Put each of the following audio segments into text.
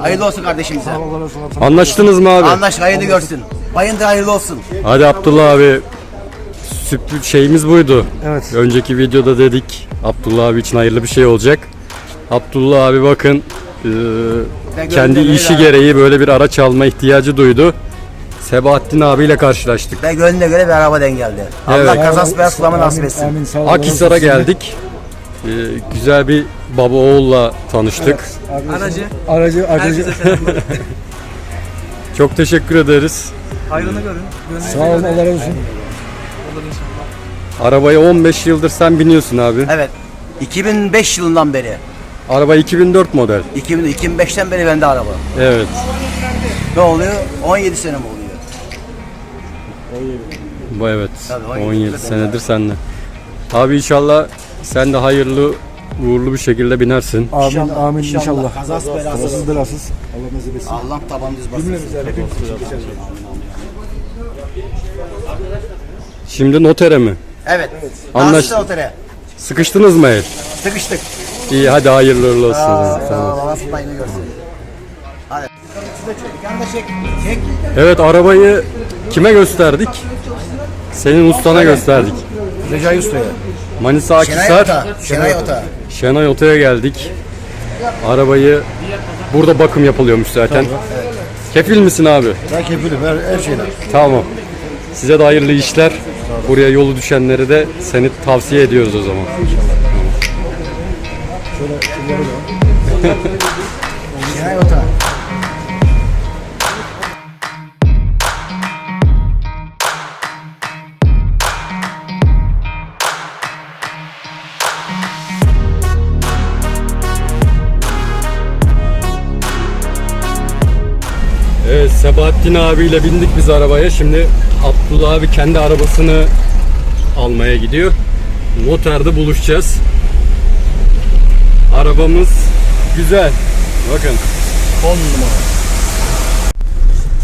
Evet. Hayırlı olsun kardeşimize. Anlaştınız mı abi? Anlaştık hayırlı görsün. Bayındır hayırlı olsun. Hadi Abdullah abi. Sürpriz şeyimiz buydu. Evet. Önceki videoda dedik Abdullah abi için hayırlı bir şey olacak. Abdullah abi bakın e, kendi işi böyle- gereği böyle bir araç alma ihtiyacı duydu. Sebahattin abiyle karşılaştık. Ve gönlüne göre bir araba denk geldi. Evet. Allah kazası beyaz kulağıma nasip etsin. Amin, sağ olun. Akhisar'a geldik. E, güzel bir baba oğulla tanıştık. Aracı. Aracı, aracı. Çok teşekkür ederiz. Hayrını görün. Sağ olun, Allah razı olsun. Arabaya 15 yıldır sen biniyorsun abi. Evet. 2005 yılından beri. Araba 2004 model. 2000, 2005'ten beri bende araba. Evet. Ne oluyor? 17 sene mi oluyor? Bu evet. Tabii, 17 17 yıldır senedir sende. Abi inşallah sen de hayırlı uğurlu bir şekilde binersin. Amin, amin inşallah. Kazası belasız. Kazasız belasız. Allah nasip etsin. Allah taban düz basın. Cümlemize. Şimdi notere mi? Evet. Anlaştık. Anlaştık. Otere. Sıkıştınız mı el? Sıkıştık. İyi hadi hayırlı uğurlu olsun. Aa, Tamam. Allah nasıl payını görsün. Hadi. Evet arabayı kime gösterdik? Senin ustana gösterdik. Recai Usta'ya. Manisa Şenay Akhisar. Ota. Şenay Ota. Şenay Ota'ya geldik. Arabayı burada bakım yapılıyormuş zaten. Kefil misin abi? Ben kefilim her, her şeyden. Tamam. Size de hayırlı işler. Buraya yolu düşenleri de seni tavsiye ediyoruz o zaman. Şenay Ota. Sebahattin abiyle bindik biz arabaya. Şimdi Abdullah abi kendi arabasını almaya gidiyor. Noterde buluşacağız. Arabamız güzel. Bakın. 10 numara.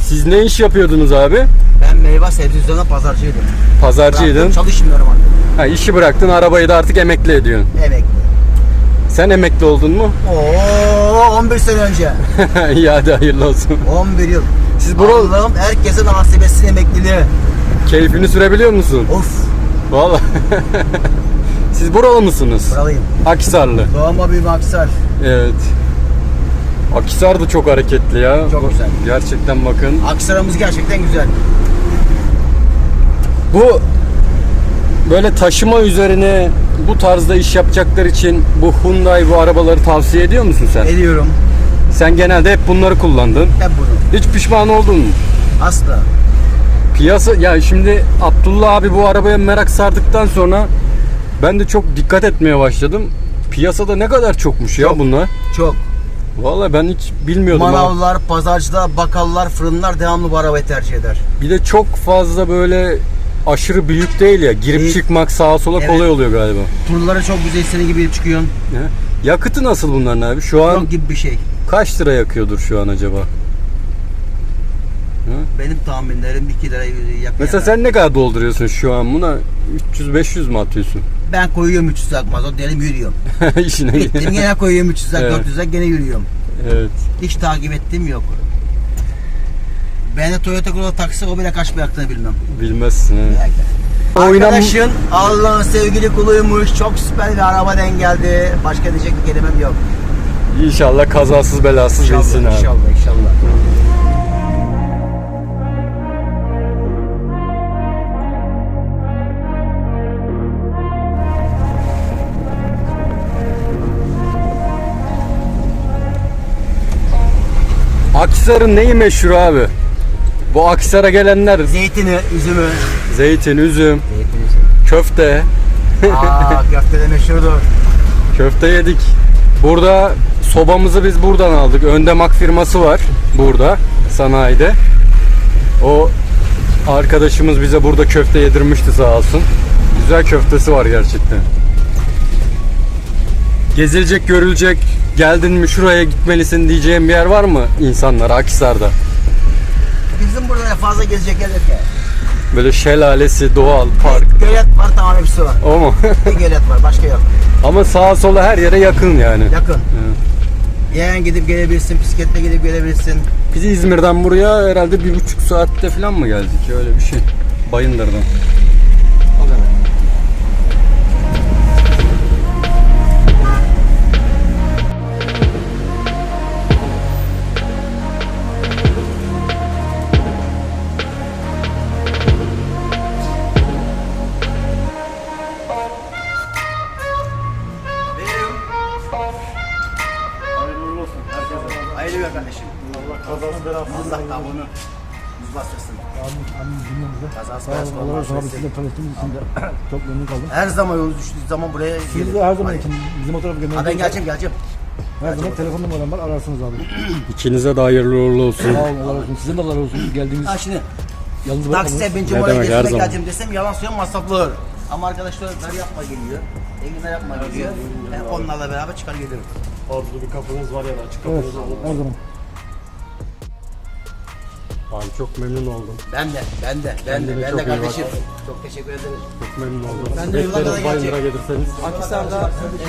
Siz ne iş yapıyordunuz abi? Ben meyve sebzeciden pazarcıydım. Pazarcıydın. Bıraktım, Çalışmıyorum artık. Ha, işi bıraktın arabayı da artık emekli ediyorsun. Emekli. Sen emekli oldun mu? Oo 11 sene önce. İyi hadi hayırlı olsun. 11 yıl. Siz buralı Allah'ım herkese nasip etsin emekliliği. keyfini sürebiliyor musun? Of. Vallahi. Siz buralı mısınız? Buralıyım. Akisarlı. Doğma büyüme Aksar. Evet. Akisar da çok hareketli ya. Çok güzel. Gerçekten bakın. Aksar'ımız gerçekten güzel. Bu böyle taşıma üzerine bu tarzda iş yapacaklar için bu Hyundai bu arabaları tavsiye ediyor musun sen? Ediyorum. Sen genelde hep bunları kullandın. Hep bunu. Hiç pişman oldun mu? Asla. Piyasa ya şimdi Abdullah abi bu arabaya merak sardıktan sonra ben de çok dikkat etmeye başladım. Piyasada ne kadar çokmuş ya bunlar. Çok. Vallahi ben hiç bilmiyordum. Manavlar, pazarcılar, bakkallar, fırınlar devamlı bu arabayı tercih eder. Bir de çok fazla böyle aşırı büyük değil ya. Girip Değil. çıkmak sağa sola Evet. kolay oluyor galiba. Turlara çok güzel istediğin gibi çıkıyorsun. Ya. Yakıtı nasıl bunların abi? Şu an Yok gibi bir şey. Kaç lira yakıyordur şu an acaba? Benim tahminlerim 2 lira yakın. Mesela sen ne kadar dolduruyorsun şu an buna? 300-500 mi atıyorsun? Ben koyuyorum 300 lira mazot diyelim yürüyorum. İşine Gittim gene koyuyorum 300 lira Evet. 400 lira gene yürüyorum. Evet. Hiç takip ettiğim yok. Ben de Toyota Corolla taksi o bile kaç bir yaktığını bilmem. Bilmezsin. Oynam- Arkadaşın Allah'ın sevgili kuluymuş. Çok süper bir araba denk geldi. Başka diyecek bir kelimem yok. İnşallah kazasız belasız İnşallah, bilsin abi. inşallah, inşallah. Akhisar'ın neyi meşhur abi? Bu Akhisar'a gelenler Zeytini, üzümü. zeytin, üzüm, Zeytin, üzüm. köfte. Aa, köfte de meşhurdur. Köfte yedik. Burada sobamızı biz buradan aldık. Önde Mak firması var burada sanayide. O arkadaşımız bize burada köfte yedirmişti sağ olsun. Güzel köftesi var gerçekten. Gezilecek, görülecek, geldin mi şuraya gitmelisin diyeceğim bir yer var mı insanlara Akhisar'da? Bizim burada fazla gezecek yer yok ya. Böyle şelalesi, doğal, park. Gölet var tamam hepsi var. O mu? Bir gölet var başka yok. Ama sağa sola her yere yakın yani. Yakın. Yeğen gidip gelebilirsin, bisikletle gidip gelebilirsin. Biz İzmir'den buraya herhalde bir buçuk saatte falan mı geldik öyle bir şey. Bayındır'dan. Sizinle tanıştığımız için de çok memnun kaldım. Her zaman yol düştüğü zaman buraya Siz gelin. de her zaman için bizim o tarafa Ha gelmeniz. ben geleceğim geleceğim. Her zaman telefon numaram var. Ararsınız abi. İkinize de hayırlı uğurlu olsun. Sağ olun. Allah razı olsun. Sizin de Allah razı olsun. Geldiğiniz Ha şimdi yalnız bırakmadınız. taksiye oraya demek, her zaman. geleceğim desem yalan söylüyorum masraflı olur. Ama arkadaşlar dar yapma geliyor. Enginar yapma geliyor. Ben onlarla beraber çıkar gelirim. Arzulu bir kapınız var yani açık Evet, kapınız var. her zaman. Abi çok memnun oldum. Ben de, ben de, ben Kendine de, ben çok de iyi bak. kardeşim. Çok teşekkür ederim. Çok memnun oldum. Ben de yollara Bekleriz Bayındır'a gelecek. gelirseniz. Akhisar'da eee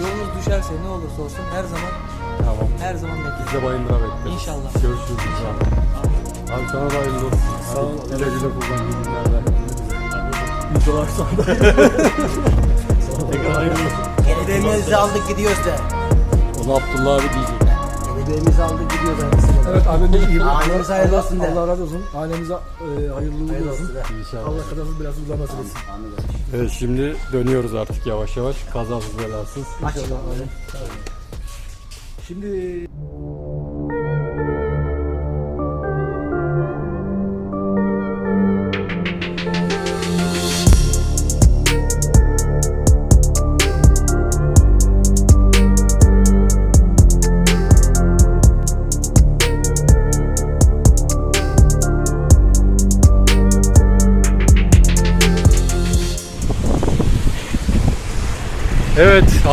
yolunuz düşerse ne olursa olsun her zaman Tamam. her zaman Biz bekleriz. de Bayındır'a bekleriz. İnşallah. Görüşürüz inşallah. Abi sana da hayırlı olsun. Sağ ol. Güle güle kullan iyi günlerde. Sonra. Tekrar hayırlı olsun. Kelebeğimizi aldık gidiyoruz de. Onu Abdullah abi diyecek. Kelebeğimizi aldık gidiyoruz de. Evet abimiz iyi. Ailemize hayırlı olsun de. Allah razı olsun. Ailemize e, hayırlı uğurlu Hayırlı olsun. olsun de. İnşallah. Allah kazasız belasız bulamasın etsin. Evet şimdi dönüyoruz artık yavaş yavaş. Kazasız belasız. Aç. Şimdi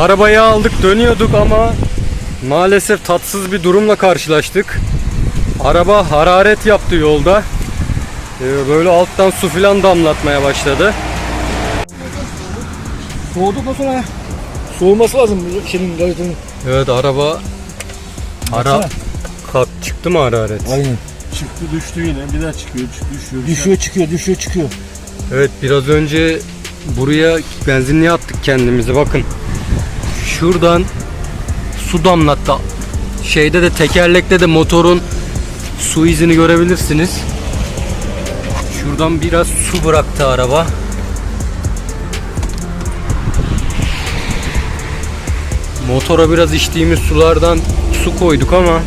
arabayı aldık dönüyorduk ama maalesef tatsız bir durumla karşılaştık. Araba hararet yaptı yolda. Ee, Böyle alttan su filan damlatmaya başladı. soğuduktan sonra soğuması lazım bu şeyin gayetinin. Evet araba ara kalk çıktı mı hararet? Aynen. Çıktı düştü yine. Bir daha çıkıyor. çık- Düşüyor. Düşüyor çıkıyor düşüyor çıkıyor. Evet biraz önce buraya benzinliğe attık kendimizi bakın. Şuradan su damlattı. Şeyde de tekerlekte de motorun su izini görebilirsiniz. Şuradan biraz su bıraktı araba. Motora biraz içtiğimiz sulardan su koyduk ama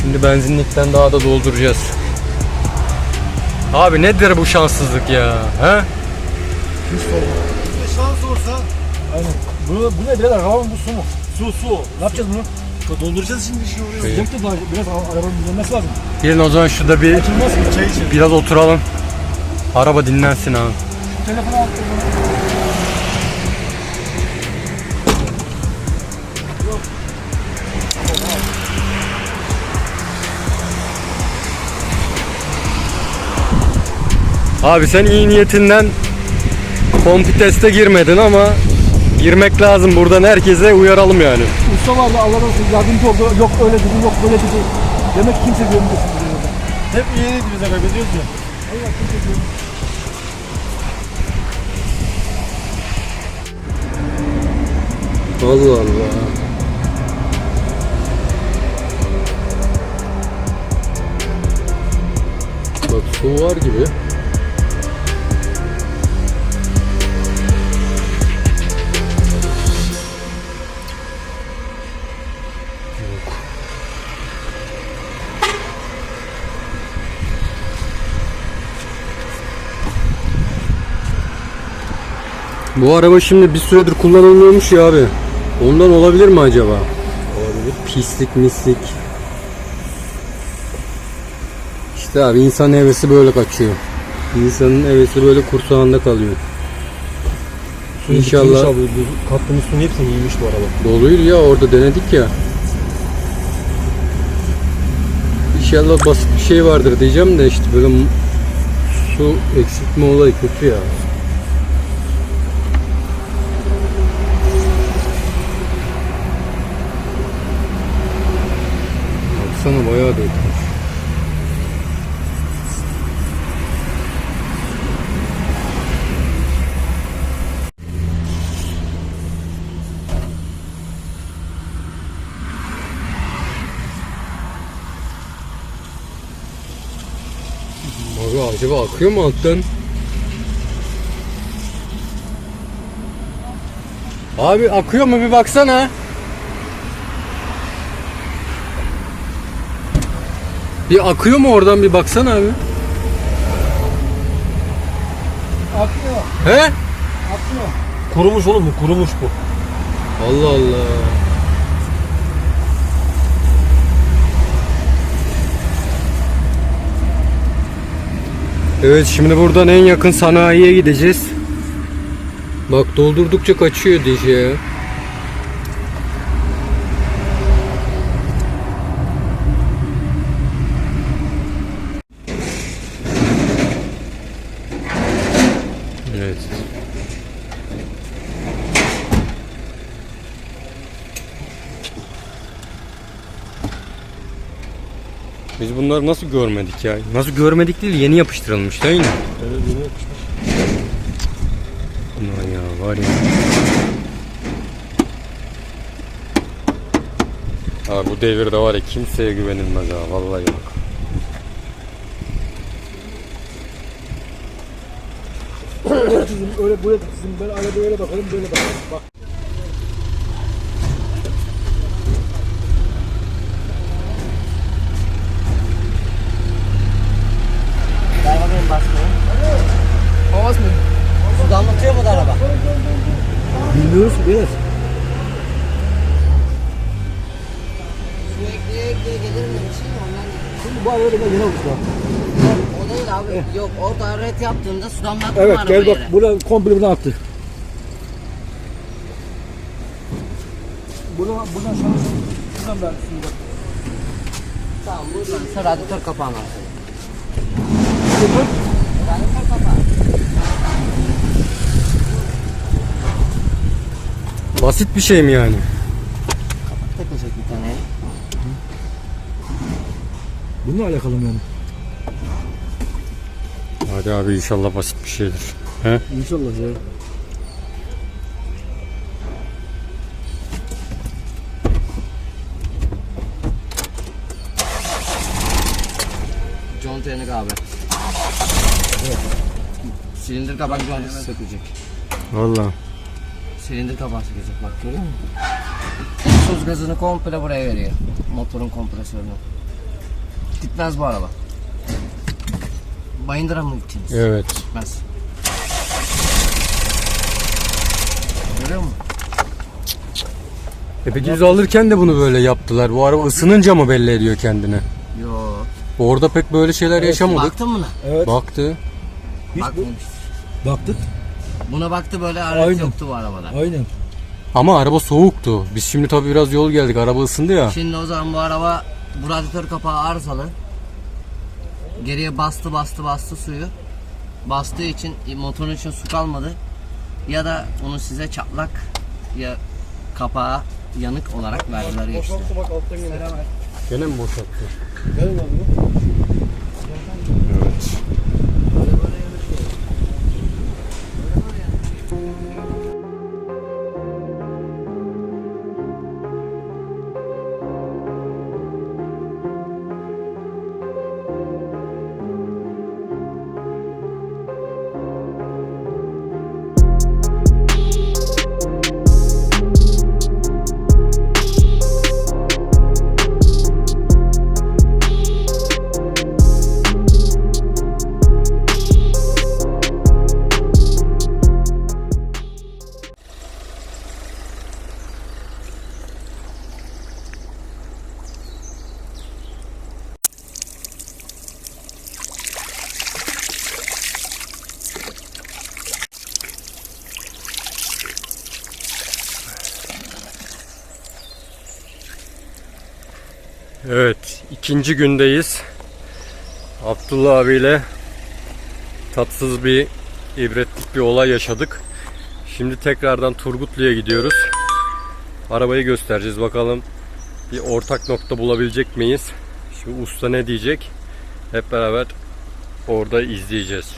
şimdi benzinlikten daha da dolduracağız. Abi nedir bu şanssızlık ya? He? Şans olsa Aynen. Bu, bu ne birader araba mı bu su mu? su su. Ne yapacağız bunu? Dolduracağız şimdi işi oraya. Şey- da daha biraz arabanın dönmesi lazım. Gelin o zaman şurada bir Açılmaz mı? Çay için. biraz oturalım. Araba dinlensin abi. Telefonu al. Abi sen iyi niyetinden kompi teste girmedin ama girmek lazım. Buradan herkese uyaralım yani. Usta vardı Allah razı olsun yardımcı oldu. Yok öyle dedi yok böyle dedi. Demek ki kimse görmüyorsun bizi burada. Hep iyi niyeti bize kaybediyoruz ya. Allah kimse görmüyor. Allah Allah. Bak su var gibi. Bu araba şimdi bir süredir kullanılmıyormuş ya abi. Ondan olabilir mi acaba? Olabilir. Pislik mislik. İşte abi insan hevesi böyle kaçıyor. İnsanın hevesi böyle kursağında kalıyor. İnşallah Kattığımız suyun hepsini yiymiş bu araba. doluydu ya orada denedik ya. İnşallah basit bir şey vardır diyeceğim de işte böyle su eksiltme olayı kötü ya. Baksana bayağı dökmüş. Abi acaba akıyor mu alttan? Abi akıyor mu bir baksana. Bir akıyor mu oradan bir baksana abi. Akıyor. He? Akıyor. Kurumuş oğlum bu kurumuş bu. Allah Allah. Evet şimdi buradan en yakın sanayiye gideceğiz. Bak doldurdukça kaçıyor dişi ya. Evet. Biz bunları nasıl görmedik ya? Nasıl görmedik değil yeni yapıştırılmış değil mi? Evet yeni yapmışlar. Ulan ya var ya. Ha bu devirde var ya kimseye güvenilmez ha vallahi yok. Öyle böyle sizin ben arada öyle bakarım böyle bakarım. Bak. Ver bakayım baskını. Havas mı? Su damlatıyor mu da araba? Su ekleye ekleye gelir mi ondan. Şimdi bu arada ben yeni almışlar. O değil abi. Yok orada ret yaptığında sudan baktım Evet araba gel bak yere. buradan komple buradan attı. Buradan buradan şans. Şuradan ver suyu bak. Tamam buradan sen radyatör kapağını al. Buradan Radyatör kapağı. Basit bir şey mi yani? Takılacak bir tane. Bununla alakalı mı yani? Hadi abi inşallah basit bir şeydir. He? İnşallah ya. John Tenik abi. Silindir kapak contası sökecek. Valla. Silindir kapağı sökecek bak görüyor musun? Egzoz gazını komple buraya veriyor. Motorun kompresörünü. Gitmez bu araba. Bayındıra mı gittiniz? Evet. Gitmez. Görüyor musun? E peki biz alırken de bunu böyle yaptılar. Bu araba ısınınca mı belli ediyor kendini? Yo. Orada pek böyle şeyler yaşamadık. Baktın mı? Evet. Baktı. Hiç bu, Bakmamış. baktık. Buna baktı böyle alet Aynen. yoktu bu arabada. Aynen. Ama araba soğuktu. Biz şimdi tabii biraz yol geldik. Araba ısındı ya. Şimdi o zaman bu araba bu radyatör kapağı arızalı. Geriye bastı bastı bastı suyu. Bastığı için motorun için su kalmadı. Ya da onu size çatlak ya kapağı yanık olarak verdiler işte. bak alttan geliyor. Gene mi boşalttı? Gelin abi. Evet. İkinci gündeyiz. Abdullah abiyle tatsız bir ibretlik bir olay yaşadık. Şimdi tekrardan Turgutlu'ya gidiyoruz. Arabayı göstereceğiz bakalım bir ortak nokta bulabilecek miyiz? Şimdi usta ne diyecek? Hep beraber orada izleyeceğiz.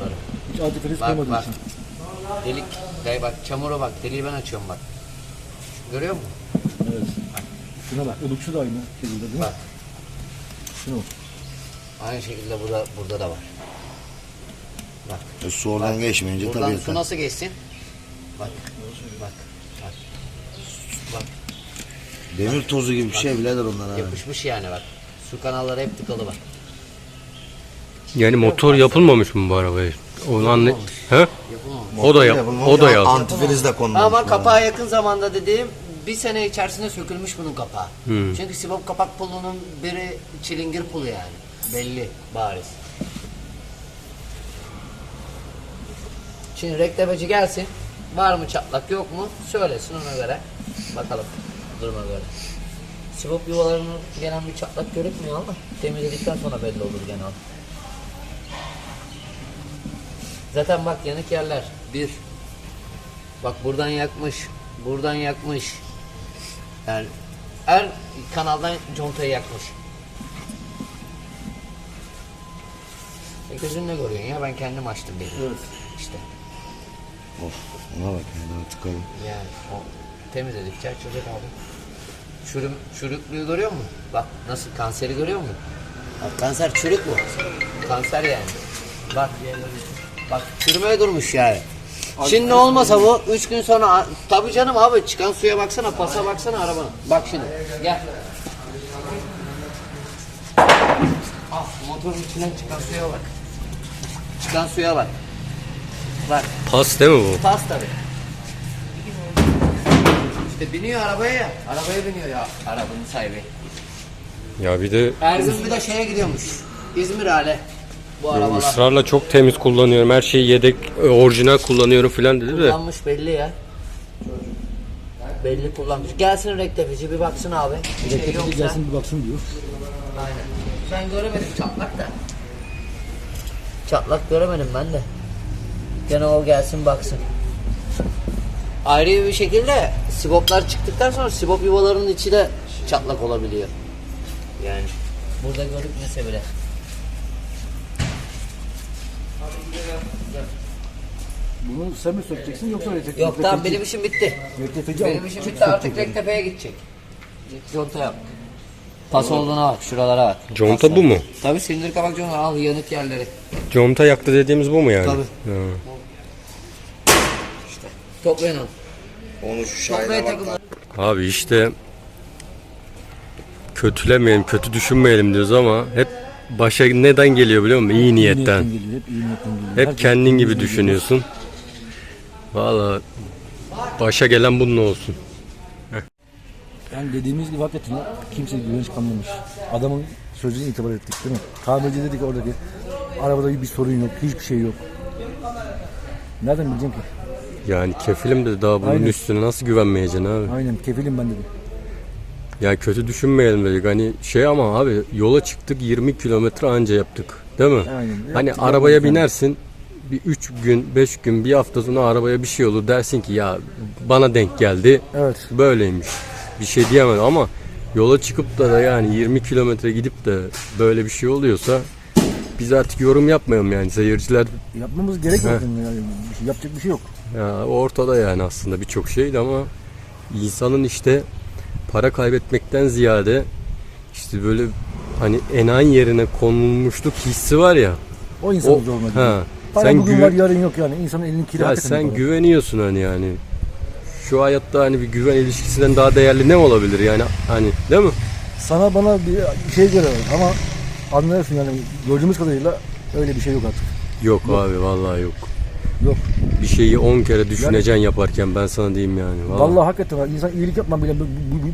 Çamurları? hiç antifriz Bak koymadığım bak. için. Delik, gay bak çamura bak deliği ben açıyorum bak. Görüyor musun? Evet. Şuna bak. Ilıkçı da aynı şekilde değil mi? Bak. Şuna bak. Aynı şekilde burada burada da var. E, su oradan geçmeyince Buradan tabii. su nasıl geçsin? Bak. Bak. Bak. Bak. Demir tozu gibi bir şey birader onlar ha. Yapışmış yani bak. Su kanalları hep tıkalı bak. Yani motor yapılmamış mı bu arabaya? Onu anla. He? O da yap. O da yaz. Antifriz de konulmuş. Ama kapağı yakın zamanda dediğim bir sene içerisinde sökülmüş bunun kapağı. Hmm. Çünkü sibop kapak pulunun biri çilingir pulu yani. Belli bariz. Şimdi reklabacı gelsin. Var mı çatlak yok mu? Söylesin ona göre. Bakalım duruma göre. Sibop yuvalarının gelen bir çatlak görükmüyor ama temizledikten sonra belli olur genel. Zaten bak yanık yerler. Bir. Bak buradan yakmış. Buradan yakmış. Yani her kanaldan contayı yakmış. E gözünle görüyorsun ya ben kendim açtım benim. Evet. İşte Of ona bak ya daha tıkalı. yani o temizledikçe açılacak abi. Çürüm, çürüklüğü görüyor musun? Bak nasıl kanseri görüyor musun? Bak kanser çürük bu. Kanser yani. Bak. Bak çürümeye durmuş yani. Şimdi olmasa bu 3 gün sonra tabii canım abi çıkan suya baksana pasa baksana arabanın. Bak şimdi gel. Al motorun içinden çıkan suya bak. Çıkan suya bak. Bak Pas değil mi bu? pas tabii. İşte biniyor arabaya ya. Arabaya biniyor ya arabanın sahibi. Ya bir de Ergun bir de şeye gidiyormuş. İzmir hale. Bu arabalar. ısrarla çok temiz kullanıyorum. Her şeyi yedek, e, orijinal kullanıyorum filan dedi de. Kullanmış belli ya. Belli kullanmış. Gelsin reklamcı bir baksın abi. Bir şey yoksa. gelsin bir baksın diyor. Aynen. Ben göremedim çatlak da. Çatlak göremedim ben de. Gene o gelsin baksın. Ayrı bir şekilde siboplar çıktıktan sonra sibop yuvalarının içi de çatlak olabiliyor. Yani burada görükmese bile. Bunu sen mi sökeceksin yoksa reklamcı? Yok tamam benim işim bitti. Benim işim bitti artık Rektepe'ye gidecek. Conta yap. Pas olduğuna bak şuralara bak. Conta bu mu? Tabii silindir kapak conta al yanık yerleri. Conta yaktı dediğimiz bu mu yani? Tabii. Ha. Toplayın onu. Onu şu şahide bak. Abi işte kötülemeyelim, kötü düşünmeyelim diyoruz ama hep başa neden geliyor biliyor musun? İyi niyetten. geliyor, hep iyi niyetten geliyor. Hep Herkes kendin gibi düşünüyorsun. Valla başa gelen bunun olsun. Yani dediğimiz gibi hakikaten kimse güvenç kalmamış. Adamın sözüne itibar ettik değil mi? Tamirci dedik oradaki. Arabada bir sorun yok, hiçbir şey yok. Nereden bileceğim ki? Yani kefilim de daha bunun Aynen. üstüne nasıl güvenmeyeceksin abi? Aynen kefilim ben dedim. Ya kötü düşünmeyelim dedik. Hani şey ama abi yola çıktık 20 kilometre anca yaptık. Değil mi? Aynen. Hani Yaptık, arabaya yaptık. binersin bir 3 gün 5 gün bir hafta sonra arabaya bir şey olur dersin ki ya bana denk geldi Evet. böyleymiş. Bir şey diyemem ama yola çıkıp da, da yani 20 kilometre gidip de böyle bir şey oluyorsa biz artık yorum yapmayalım yani seyirciler Yapmamız gerekmiyor. Yani. Yapacak bir şey yok. ya ortada yani aslında birçok şeydi ama insanın işte para kaybetmekten ziyade işte böyle hani enayi yerine konulmuşluk hissi var ya. O insanın O, zoruna gidiyor. ha. Para Sen bugün güve- var yarın yok yani. İnsanın elinin kiri ya sen para. güveniyorsun hani yani. Şu hayatta hani bir güven ilişkisinden daha değerli ne olabilir yani hani değil mi? Sana bana bir şey göre ama anlıyorsun yani gördüğümüz kadarıyla öyle bir şey yok artık. Yok, abi vallahi yok. Yok. Bir şeyi 10 kere düşüneceksin yaparken ben sana diyeyim yani. Vallahi. Vallahi hakikaten var. insan iyilik yapma bile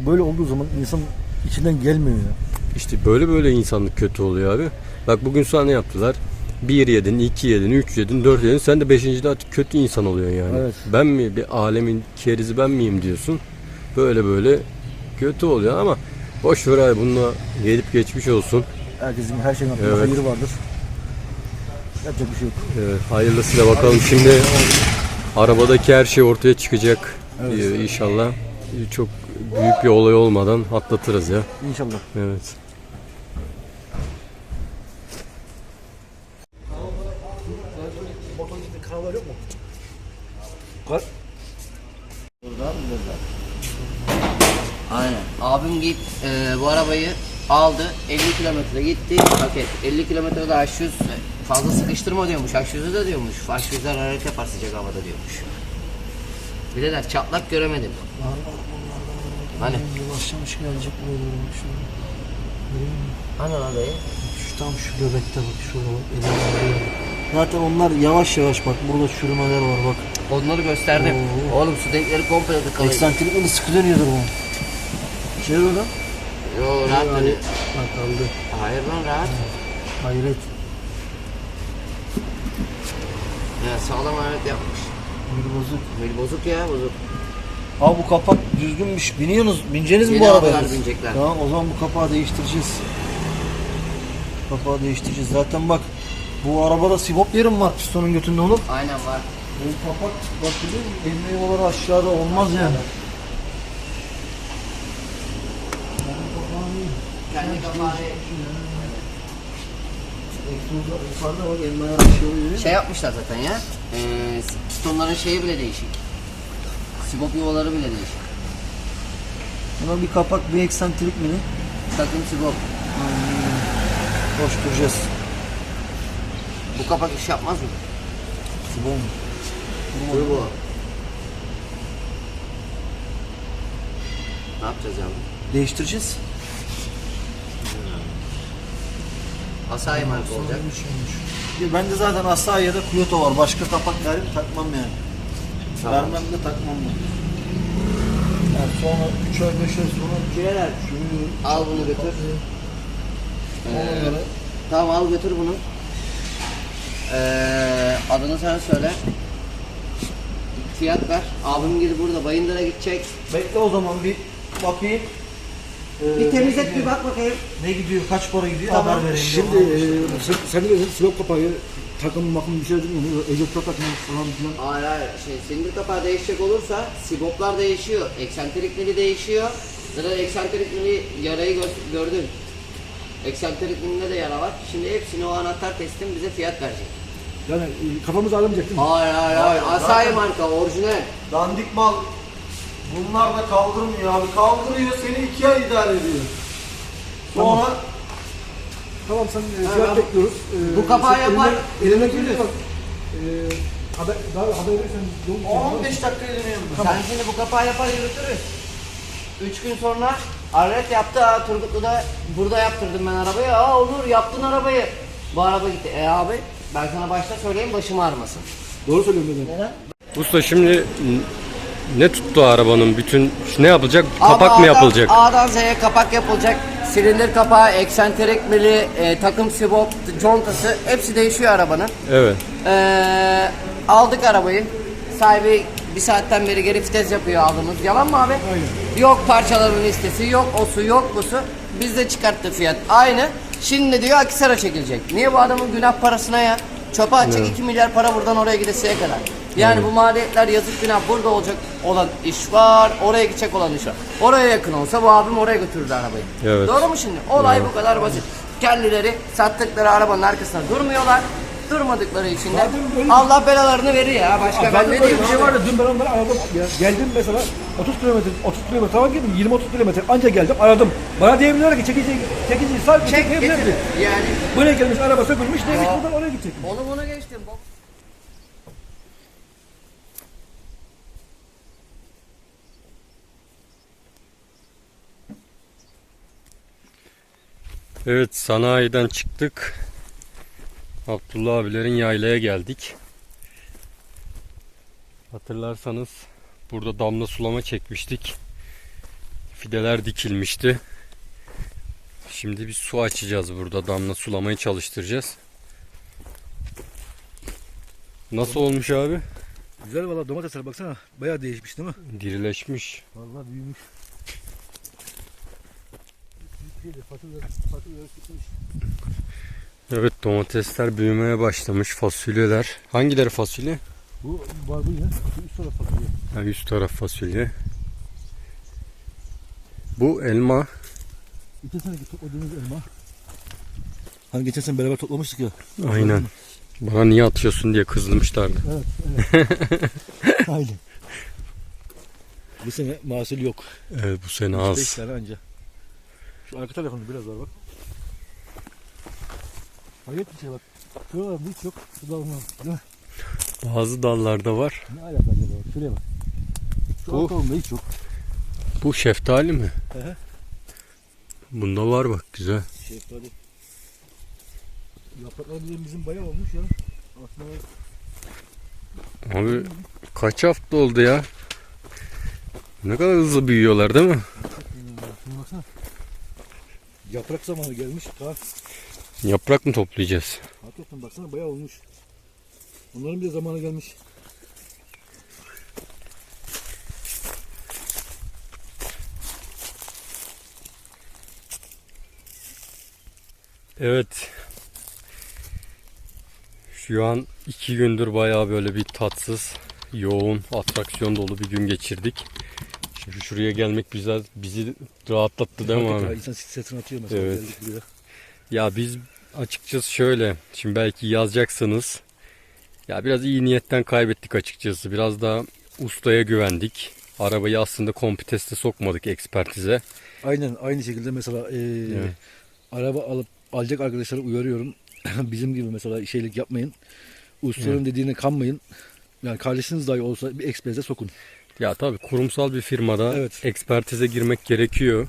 böyle olduğu zaman insan içinden gelmiyor ya. İşte böyle böyle insanlık kötü oluyor abi. Bak bugün sana ne yaptılar? Bir yedin, iki yedin, üç yedin, dört yedin. Sen de beşincide artık kötü insan oluyorsun yani. Evet. Ben mi, bir alemin kerizi ben miyim diyorsun. Böyle böyle kötü oluyor ama boş ver abi bununla gelip geçmiş olsun. Herkesin her şeyin altında Evet. hayırı vardır. Yapacak bir şey yok. Evet, hayırlısıyla bakalım şimdi arabadaki her şey ortaya çıkacak Ee, inşallah. Çok büyük bir olay olmadan atlatırız ya. İnşallah. Evet. Aynen. Abim git e, bu arabayı aldı 50 kilometre gitti paket 50 kilometrede H100 fazla sıkıştırma diyormuş H100'ü de diyormuş H100'ler hararet yapar sıcak havada diyormuş Bileler çatlak göremedim Hani Yavaşlamış gelecek böyle şu. Hani lan dayı Şu tam şu göbekte bak şurada bak. elim ağrıyor. Zaten onlar yavaş yavaş bak burada çürümeler var bak. Onları gösterdim Oo. Oğlum su denkleri komple tıkalı Eksantrikli sıkı dönüyordur bu. Şey öyle. Yo rahat dönüyor Bak kaldı. Hayır lan rahat Hayret. Ya, Sağlam hararet yapmış Bir bozuk. Mil bozuk ya bozuk Abi bu kapak düzgünmüş. Biniyorsunuz. Bineceğiniz mi Yeni bu arabaya? aldılar, binecekler. Tamam o zaman bu kapağı değiştireceğiz. Kapağı değiştireceğiz. Zaten bak bu arabada sibop yerim var pistonun götünde oğlum. Aynen var Bu kapak bak musun? Elma yuvaları aşağıda olmaz yani. Kendi kapağı Yukarıda bak yürüyor. Şey yapmışlar zaten ya. Ee, pistonların şeyi bile değişik. Sibop yuvaları bile değişik. Buna bir kapak bir eksantrik mi ne? Takım sibop. Koşturacağız. Bu kapak iş yapmaz mı? Sibop mu? Turbo. Ne yapacağız yavrum? Değiştireceğiz. Asayi marka olacak. Ya Bende zaten Asahi ya da Kyoto var. Başka kapak verim takmam yani. Tamam. Vermem de takmam da. Yani sonra 3 ay 5 ay sonra Kireler. şunu Al bunu götür. ona Ee, göre Tamam al götür bunu. Ee, adını sen söyle. Fiyat ver. Abim gibi burada Bayındır'a gidecek. bekle o zaman bir bakayım. Ee, Bir temizlet bir bak bakayım. Ne gidiyor, kaç para gidiyor Tamam. haber vereyim. Şimdi e, sen, sen de silop kapağı takım makım bir şey değil mi? Elektro takımı falan filan. Hayır hayır. Şey, silindir kapağı değişecek olursa siboplar değişiyor. Eksentrikleri değişiyor. Zaten eksentrikleri yarayı gö- gördün. Eksentriklerinde de yara var. Şimdi hepsini o anahtar teslim bize fiyat verecek. Yani e, kafamız ağrımayacak değil mi? Hayır hayır hayır. Asayi marka orijinal. Dandik mal. Bunlar da kaldırmıyor abi. Kaldırıyor seni iki ay idare ediyor. Sonra Tamam sen e, fiyat ben- bekliyoruz. E, Bu kapağı sen yapar. Eline, eline. E, haber, daha haber verirsen yol 15 dakika dönüyorum. Sen şimdi bu kapağı yapar yürütürüz. Üç gün sonra Arret yaptı ha Turgutlu'da burada yaptırdım ben arabayı. Aa olur yaptın arabayı. Bu araba gitti. E abi ben sana başta söyleyeyim başım ağrımasın. Doğru söylüyorum dedim. Usta şimdi ne tuttu arabanın bütün ne yapılacak? Kapak Abi mı yapılacak? A'dan Z'ye kapak yapılacak. Silindir kapağı, eksentrik mili, e, takım sibop, contası hepsi değişiyor arabanın. Evet. Ee, aldık arabayı. Sahibi bir saatten beri geri vites yapıyor aldığımız. Yalan mı abi? Yok parçaların listesi, yok osu, yok busu. Biz de çıkarttı fiyat. Aynı. Şimdi diyor Akisar'a çekilecek. Niye bu adamın günah parasına ya? Çöpe atacak 2 milyar para buradan oraya gidesiye kadar. Yani bu maliyetler yazık günah. Burada olacak olan iş var, oraya gidecek olan iş var. Oraya yakın olsa bu abim oraya götürdü arabayı. Evet. Doğru mu şimdi? Olay bu kadar basit. Kendileri sattıkları arabanın arkasında durmuyorlar. Durmadıkları için de Allah belalarını verir ya. Başka ben Zaten ne diyeyim bir şey vardı. Dün ben onları aradım. Ya, geldim mesela 30 kilometre, 30 kilometre tamam gittim. 20-30 kilometre anca geldim. Aradım. Bana diyebilirler ki çekici, çekici sar, Çek getir. Yani Buraya gelmiş araba sökülmüş. Neymiş Aa. buradan oraya gidecek. onu bunu geçtim. Evet sanayiden çıktık. Abdullah abilerin yaylaya geldik. Hatırlarsanız burada damla sulama çekmiştik. Fideler dikilmişti. Şimdi bir su açacağız burada. Damla sulamayı çalıştıracağız. Nasıl olmuş abi? Güzel valla domatesler baksana. Bayağı değişmiş değil mi? Dirileşmiş. Vallahi büyümüş. Evet domatesler büyümeye başlamış. Fasulyeler. Hangileri fasulye? Bu. Şu üst taraf fasulye. Ha, üst taraf fasulye. Bu elma. Geçen seneki topladığımız elma. Hani geçen sene beraber toplamıştık ya. Aynen. Bana niye atıyorsun diye kızmışlardı. Evet, evet. Aynen. Bu sene mahsul yok. Evet bu sene 5 az. tane anca. Şu arka tarafında biraz var bak. Hayret bir şey bak. Şuralarda hiç yok. Şu dalma. Değil mi? Bazı dallarda var. Ne alaka acaba? Şuraya bak. Şu Bu- arka hiç yok. Bu şeftali mi? Hı. Bunda var bak güzel. Şeftali. Yapraklar bile bizim bayağı olmuş ya. Aslında Abi kaç hafta oldu ya? Ne kadar hızlı büyüyorlar değil mi? Yaprak zamanı gelmiş. Daha Yaprak mı toplayacağız? hakikaten baksana bayağı olmuş. Onların bile zamanı gelmiş. Evet. Şu an iki gündür bayağı böyle bir tatsız, yoğun, atraksiyon dolu bir gün geçirdik. Şimdi şuraya gelmek bizi, bizi rahatlattı değil mi abi? İnsan stresini atıyor mesela. Evet. Ya biz açıkçası şöyle, şimdi belki yazacaksınız. Ya biraz iyi niyetten kaybettik açıkçası. Biraz da ustaya güvendik. Arabayı aslında kompiteste sokmadık ekspertize. Aynen aynı şekilde mesela e, Evet. araba alıp alacak arkadaşları uyarıyorum. Bizim gibi mesela şeylik yapmayın. Ustanın dediğine kanmayın. Yani kardeşiniz dahi olsa bir ekspertize sokun. Ya tabii kurumsal bir firmada Evet. ekspertize girmek gerekiyor.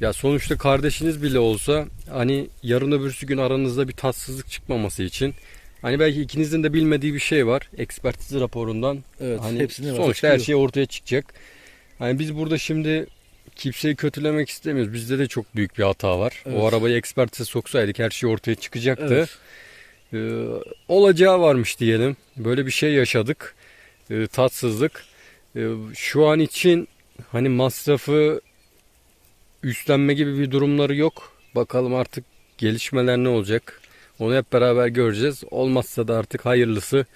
Ya sonuçta kardeşiniz bile olsa hani yarın öbürsü gün aranızda bir tatsızlık çıkmaması için hani belki ikinizin de bilmediği bir şey var. Ekspertiz raporundan Evet, hani hepsini sonuçta her şey ortaya çıkacak. Hani biz burada şimdi kimseyi kötülemek istemiyoruz. Bizde de çok büyük bir hata var. Evet. O arabayı ekspertize soksaydık her şey ortaya çıkacaktı. Evet. Ee, olacağı varmış diyelim. Böyle bir şey yaşadık. Ee, tatsızlık. Ee, şu an için hani masrafı üstlenme gibi bir durumları yok. Bakalım artık gelişmeler ne olacak. Onu hep beraber göreceğiz. Olmazsa da artık hayırlısı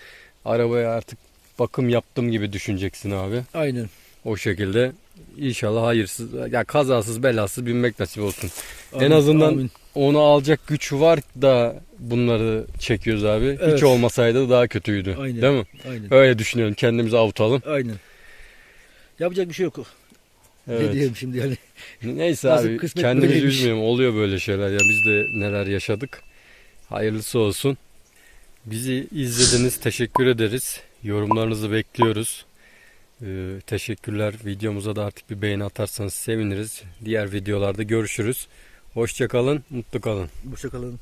arabaya artık bakım yaptım gibi düşüneceksin abi. Aynen. O şekilde inşallah hayırsız ya kazasız belasız binmek nasip olsun. en Amin, azından amin. onu alacak güç var da bunları çekiyoruz abi. Evet. Hiç olmasaydı daha kötüydü. Aynen. Değil mi? Aynen. Öyle düşünüyorum. Kendimizi avutalım. Aynen. Yapacak bir şey yok. Ne Evet. diyelim şimdi yani. Neyse Nasip, abi kısmet kendimizi böyleymiş. üzmeyelim. Oluyor böyle şeyler ya. Biz de neler yaşadık. Hayırlısı olsun. Bizi izlediniz. Teşekkür ederiz. Yorumlarınızı bekliyoruz. Ee, teşekkürler. Videomuza da artık bir beğeni atarsanız seviniriz. Diğer videolarda görüşürüz. Hoşçakalın. Mutlu kalın. Hoşçakalın.